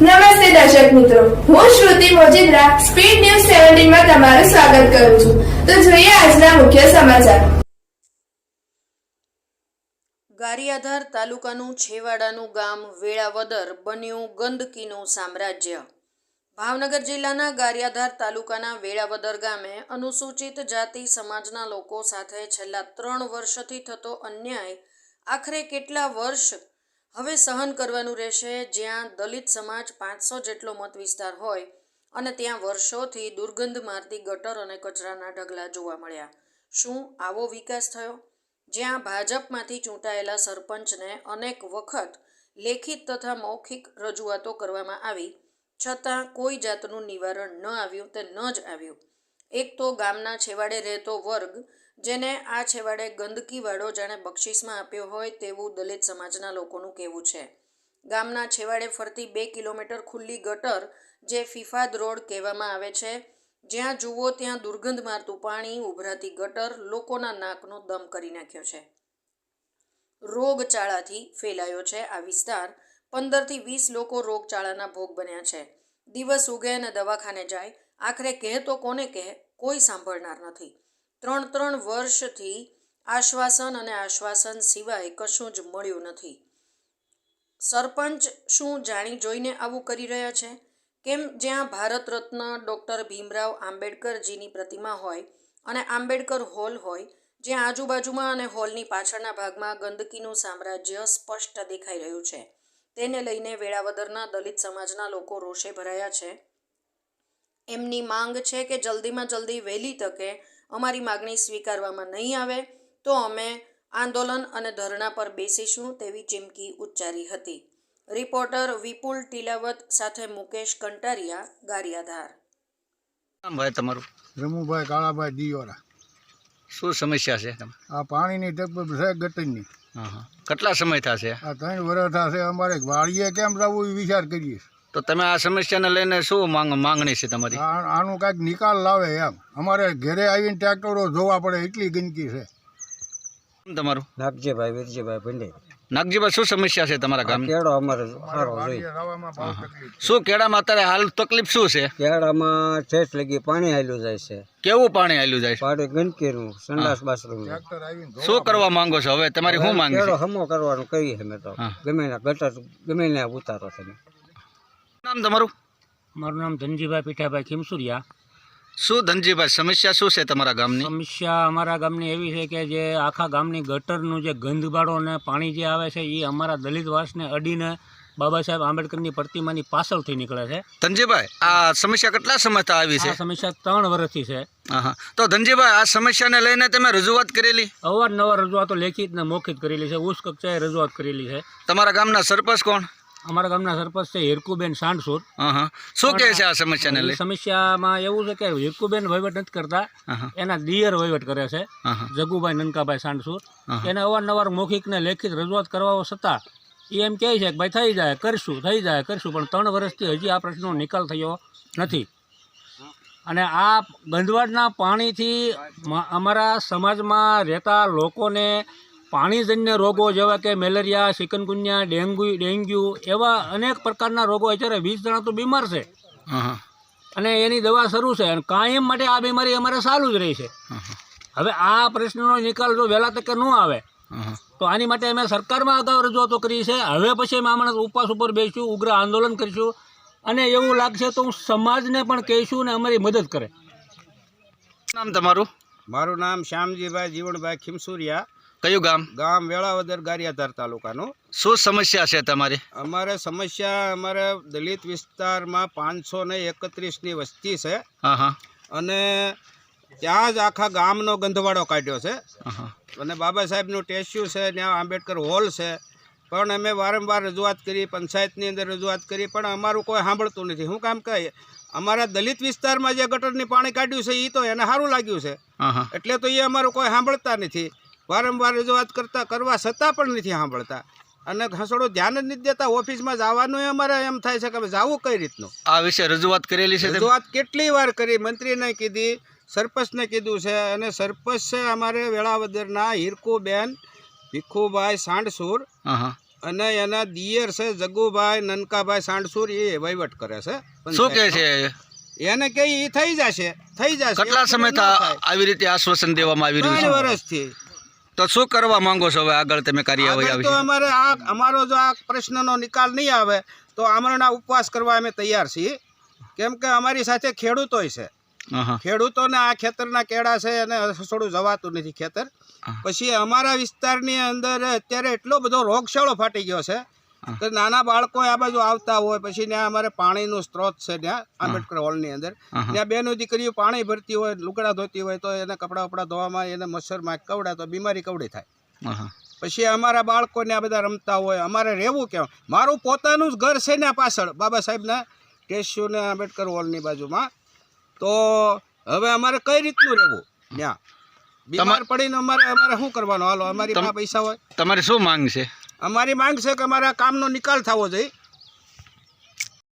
નમસ્તે દર્શક મિત્રો. હું શ્રુતિ મોજીદ્રા, સ્પીડ ન્યૂઝ સેવન્ટીનમાં તમારું સ્વાગત કરું છું. તો જોઈએ આજના મુખ્ય સમાચાર. ગારિયાધાર તાલુકાનું છેવાડાનું ગામ વેળાવદર બન્યું ગંદકીનું સામ્રાજ્ય. ભાવનગર જિલ્લાના ગારિયાધાર તાલુકાના વેળાવદર ગામે અનુસૂચિત જાતિ સમાજના લોકો સાથે છેલ્લા ત્રણ વર્ષથી થતો અન્યાય આખરે કેટલા વર્ષ હવે સહન કરવાનું રહેશે જ્યાં દલિત સમાજ પાંચસો જેટલો મત વિસ્તાર હોય અને ત્યાં વર્ષોથી દુર્ગંધ મારતી ગટર અને કચરાના ઢગલા જોવા મળ્યા. શું આવો વિકાસ થયો? જ્યાં ભાજપમાંથી ચૂંટાયેલા સરપંચને અનેક વખત લેખિત તથા મૌખિક રજૂઆતો કરવામાં આવી, છતાં કોઈ જાતનું નિવારણ ન આવ્યું તે ન જ આવ્યું. એક તો ગામના છેવાડે રહેતો વર્ગ જેને આ છેવાડે ગંદકીવાળો જાણે બક્ષિસમાં આપ્યો હોય તેવું દલિત સમાજના લોકોનું કહેવું છે. ગામના છેવાડે ફરતી બે કિલોમીટર ખુલ્લી ગટર, જે ફિફાદ રોડ કહેવામાં આવે છે, જ્યાં જુઓ ત્યાં દુર્ગંધ મારતું પાણી ઉભરાતી ગટર લોકોના નાકનો દમ કરી નાખ્યો છે. રોગચાળાથી ફેલાયો છે આ વિસ્તાર. પંદરથી વીસ લોકો રોગચાળાના ભોગ બન્યા છે. દિવસ ઉગે અને દવાખાને જાય. આખરે કહે તો કોને કહે? કોઈ સાંભળનાર નથી. ત્રણ ત્રણ વર્ષથી આશ્વાસન અને આશ્વાસન સિવાય કશું જ મળ્યું નથી. સરપંચ શું જાણી જોઈને આવું કરી રહ્યા છે? કેમ જ્યાં ભારત રત્ન ડૉક્ટર ભીમરાવ આંબેડકરજીની પ્રતિમા હોય અને આંબેડકર હોલ હોય, જ્યાં આજુબાજુમાં અને હોલની પાછળના ભાગમાં ગંદકીનું સામ્રાજ્ય સ્પષ્ટ દેખાઈ રહ્યું છે, તેને લઈને વેળાવદરના દલિત સમાજના લોકો રોષે ભરાયા છે? એમની માંગ છે કે જલ્દીમાં જલ્દી વહેલી તકે અમારી માગણી સ્વીકારવામાં નહીં આવે તો અમે આંદોલન અને ધરણા પર બેસીશું તેવી ચીમકી ઉચ્ચારી હતી. રિપોર્ટર વિપુલ ટીલાવત સાથે મુકેશ કંટારિયા ગારિયાધાર. નામ ભાઈ તમારું? રમુભાઈ કાળાભાઈ દિયોરા. શું સમસ્યા છે તમે આ પાણીની તકલીફ છે ગટરની. હા હા. કેટલા સમય થશે? આ ત્રણ વર્ષ થશે અમારે વાડીએ કેમ જવું એ વિચાર કરીએ. તો તમે આ સમસ્યાને લઈને શું માંગ માંગણી છે તમારી? આનું કાંઈક નિકાલ લાવે એમ. અમારે ઘરે આવીને ટ્રેક્ટરો જોવા પડે એટલી ગંદકી છે. તમારું? નાગજીભાઈ વીરજીભાઈ ભંડે નાગજીભાઈ શું સમસ્યા છે તમારા ગામ કેળો અમારે સારો. શું કેળામાં અત્યારે હાલ તકલીફ શું છે? કેળામાં ઠેઠ લગી પાણી હાલ્યું જાય છે. કેવું પાણી આવેલું જાય છે? પાણી ગંદકીનું સંડાસ બાથરૂમ. ટ્રેક્ટર આવીને ધોવા શું કરવા માંગો છો હવે? તમારી શું માંગ કેળો હમો કરવાનું કહીએ અમે તો. ગમે ગટર ગમે ઉતારો તમે. નામ તમારું? મારું નામ ધનજીભાઈ પીઠાભાઈ ખીમસુરિયા. શું ધનજીભાઈ સમસ્યા શું છે તમારા ગામની? સમસ્યા અમારા ગામની એવી છે કે જે આખા ગામની ગટરનું જે ગંધબાળો અને પાણી જે આવે છે એ અમારા દલિત વાસને અડીને બાબા સાહેબ આંબેડકરની પ્રતિમાની પાછળથી નીકળે છે. ધનજીભાઈ આ સમસ્યા કેટલા સમયથી આવી છે? સમસ્યા ત્રણ વર્ષથી છે. તો ધનજીભાઈ આ સમસ્યાને લઈને તમે રજૂઆત કરેલી? અવારનવાર રજૂઆતો લેખિત ને મૌખિત કરેલી છે. ઉચ્ચ કક્ષાએ રજૂઆત કરેલી છે. તમારા ગામના સરપંચ કોણ? અમારા ગામના સરપંચ છે હિરકુબેન સાંડસુર. શું કહે છે આ સમસ્યાને લઈ? સમસ્યામાં એવું છે કે હિરકુબેન વહીવટ નથી કરતા. એના દિયર વહીવટ કરે છે. જગુભાઈ નનકાભાઈ સાંડસુર. એને અવારનવાર મૌખિક ને લેખિત રજૂઆત કરવા છતાં એ એમ કહે છે કે ભાઈ થઈ જાય કરશું થઈ જાય કરશું પણ ત્રણ વર્ષથી હજી આ પ્રશ્નનો નિકાલ થયો નથી. અને આ ગંધવાડના પાણીથી અમારા સમાજમાં રહેતા લોકોને પાણીજન્ય રોગો જેવા કે મેલેરિયા ચિકનગુનિયા ડેન્ગ્યુ ડેન્ગ્યુ એવા અનેક પ્રકારના રોગો અત્યારે વીસ જણા તો બીમાર છે. અને એની દવા શરૂ છે અને કાયમ માટે આ બીમારી અમારે ચાલુ જ રહી છે. હવે આ પ્રશ્નનો નિકાલ જો વહેલા તકે ન આવે તો આની માટે અમે સરકારમાં અગાઉ રજૂઆતો કરી છે. હવે પછી અમે હમણાં ઉપવાસ ઉપર બેસીશું ઉગ્ર આંદોલન કરીશું. અને એવું લાગશે તો હું સમાજને પણ કહીશું ને અમારી મદદ કરે. નામ તમારું? મારું નામ શ્યામજીભાઈ જીવણભાઈ ખીમસુરિયા. કયું ગામ? ગામ વેળાવદર ગારિયાધાર તાલુકાનું. શું સમસ્યા છે તમારી? અમારે સમસ્યા અમારે દલિત વિસ્તારમાં પાંચસો ને એકત્રીસની વસ્તી છે. અને ત્યાં જ આખા ગામનો ગંધવાડો કાઢ્યો છે. અને બાબા સાહેબનું ટેસ્યુ છે ત્યાં આંબેડકર હોલ છે. પણ અમે વારંવાર રજૂઆત કરી પંચાયતની અંદર રજૂઆત કરી પણ અમારું કોઈ સાંભળતું નથી. હું કામ કહે અમારા દલિત વિસ્તારમાં જે ગટરની પાણી કાઢ્યું છે એ તો એને સારું લાગ્યું છે. એટલે તો એ અમારું કોઈ સાંભળતા નથી. વારંવાર રજૂઆત કરતા કરવા છતાં પણ નથી સાંભળતા. અને ઘસડો ધ્યાન જ નથી દેતા ઓફિસમાં જવાનું અમારે એમ થાય છે કે જવું કઈ રીતનું? આ વિશે રજૂઆત કરેલી છે? રજૂઆત કેટલી વાર કરી મંત્રીને કીધી સરપંચને કીધું છે અને સરપંચ છે અમારે વેળાવદરના હિરકુબેન ભીખુભાઈ સાંડસુર અને એના દિયર છે જગુભાઈ નનકાભાઈ સાંડસુર એ વહીવટ કરે છે શું કહે છે? એને કે ઈ થઈ જશે થઈ જશે કેટલા સમય આવી રીતે આશ્વાસન દેવામાં આવી રહ્યું છે? વર્ષથી. તો શું કરવા માંગો છો હવે આગળ તમે કાર્યવાહી આગળ તો અમારે આ અમારો જો આ પ્રશ્નનો નિકાલ નહીં આવે તો અમરના ઉપવાસ કરવા અમે તૈયાર છીએ. કેમ કે અમારી સાથે ખેડૂતોય છે. ખેડૂતોને આ ખેતરના કેળા છે અને હસોડું જવાતું નથી ખેતર. પછી અમારા વિસ્તારની અંદર અત્યારે એટલો બધો રોગચાળો ફાટી ગયો છે કે નાના બાળકો આ બાજુ આવતા હોય પછી ત્યાં અમારે પાણીનો સ્ત્રોત છે ત્યાં આંબેડકર હોલની અંદર. ત્યાં બેનો દીકરીઓ પાણી ભરતી હોય લુગડા ધોતી હોય તો એને કપડાં વપડા ધોવામાં એને મચ્છરમાં કવડા તો બીમારી કવડી થાય. પછી અમારા બાળકોને આ બધા રમતા હોય અમારે રહેવું કેમ? મારું પોતાનું જ ઘર છે ને આ પાછળ બાબા સાહેબના કેશ્યુ ને આંબેડકર હોલની બાજુમાં. તો હવે અમારે કઈ રીતનું રહેવું ત્યાં? બીમાર પડીને અમારે અમારે શું કરવાનું? હાલો અમારી પૈસા હોય. તમારે શું માંગ છે? અમારી માંગ છે કે અમારા કામનો નિકાલ થવો જોઈએ.